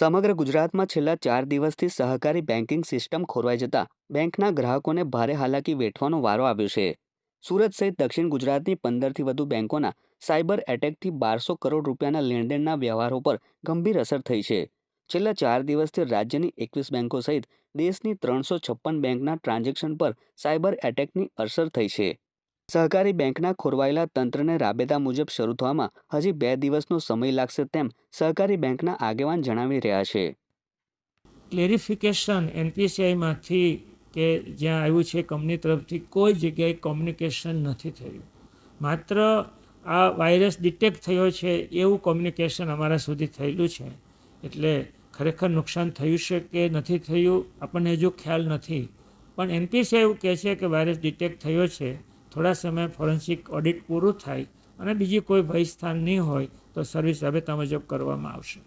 સમગ્ર ગુજરાતમાં છેલ્લા ચાર દિવસથી સહકારી બેન્કિંગ સિસ્ટમ ખોરવાઈ જતા બેંકના ગ્રાહકોને ભારે હાલાકી વેઠવાનો વારો આવ્યો છે. સુરત સહિત દક્ષિણ ગુજરાતની પંદરથી વધુ બેંકોના સાયબર એટેકથી બારસો કરોડ રૂપિયાના લેણદેણના વ્યવહારો પર ગંભીર અસર થઈ છે. છેલ્લા ચાર દિવસથી રાજ્યની એકવીસ બેંકો સહિત દેશની ત્રણસો છપ્પન બેંકના ટ્રાન્ઝેક્શન પર સાયબર એટેકની અસર થઈ છે. સહકારી બેંકના ખોરવાયેલા તંત્રને રાબેતા મુજબ શરૂ થવામાં હજી બે દિવસનો સમય લાગશે તેમ સહકારી બેંકના આગેવાન જણાવી રહ્યા છે. ક્લેરિફિકેશન એનપીસીઆઈમાંથી કે જ્યાં આવ્યું છે કંપની તરફથી કોઈ જગ્યાએ કોમ્યુનિકેશન નથી થયું. માત્ર આ વાયરસ ડિટેક્ટ થયો છે એવું કોમ્યુનિકેશન અમારા સુધી થયેલું છે. એટલે ખરેખર નુકસાન થયું છે કે નથી થયું આપણને હજુ ખ્યાલ નથી. પણ એનપીસીઆઈ એવું કહે છે કે વાયરસ ડિટેક્ટ થયો છે થોડા સમય ફોરેન્સિક ઓડિટ પૂરું થાય અને બીજી કોઈ ભયસ્થાન નહીં હોય તો સર્વિસ હવે મુજબ કરવામાં આવશે.